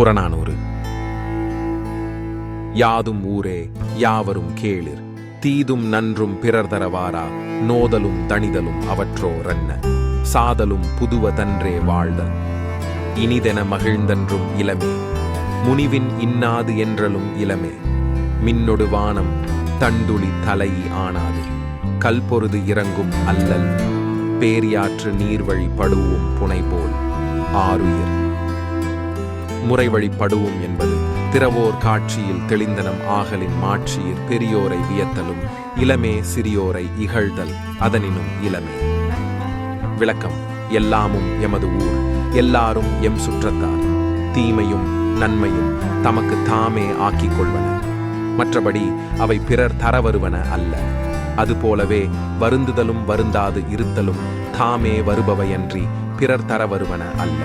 புறநானூறு. யாதும் ஊரே யாவரும் கேளிர். தீதும் நன்றும் பிறர் தரவாரா நோதலும் தணிதலும் அவற்றோ ரன்ன. சாதலும் புதுவ தன்றே வாழ்தல் இனிதென மகிழ்ந்தன்றும் இளமே. முனிவின் இன்னாது என்றலும் இளமே. மின்னொடு வானம் தண்டுளி தலை ஆனாது. கல்பொருது இறங்கும் அல்லல். பேரியாற்று நீர்வழி படுவும் புனை போல் முறைவழிப்படுவோம் என்பது. திறவோர் காட்சியில் தெளிந்தனம் ஆகலின் மாட்சியில் பெரியோரை வியத்தலும் இளமே சிறியோரை இகழ்தல் அதனினும் இளமே. விளக்கம் எல்லாமும் எமது ஊர் எல்லாரும் எம் சுற்றத்தார். தீமையும் நன்மையும் தமக்கு தாமே ஆக்கிக் கொள்வன. மற்றபடி அவை பிறர் தர வருவன அல்ல அதுபோலவே வருந்துதலும் வருந்தாது இருத்தலும் தாமே வருபவையன்றி பிறர் தர வருவன அல்ல.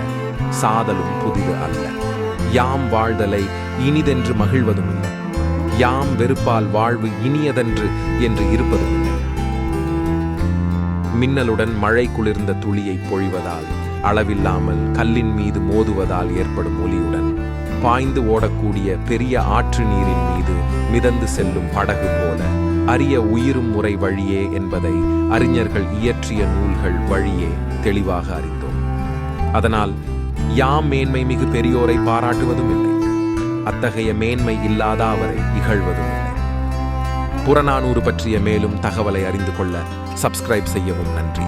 சாதலும் புதிது அல்ல. யாம் வாழ்தலை இனிதென்று மகிழ்வதும் இல்லை யாம் வெறுப்பால் வாழ்வு இனியதென்று என்று இருப்பதும் இல்லை மின்னலுடன் மழை குளிர்ந்த துளியை பொழிவதால் அளவில்லாமல் கல்லின் மீது மோதுவதால் ஏற்படும் ஒலியுடன் பாய்ந்து ஓடக்கூடிய பெரிய ஆற்று நீரின் மீது மிதந்து செல்லும் படகு போல அரிய உயிரும் முறை வழியே என்பதை அறிஞர்கள் இயற்றிய நூல்கள் வழியே தெளிவாக அறிந்தோம். அதனால் யாம் மேன்மை மிகு பெரியோரை பாராட்டுவதும் இல்லை. அத்தகைய மேன்மை இல்லாத அவரை இகழ்வதும் இல்லை. புறநானூறு பற்றிய மேலும் தகவலை அறிந்து கொள்ள சப்ஸ்கிரைப் செய்யவும் நன்றி.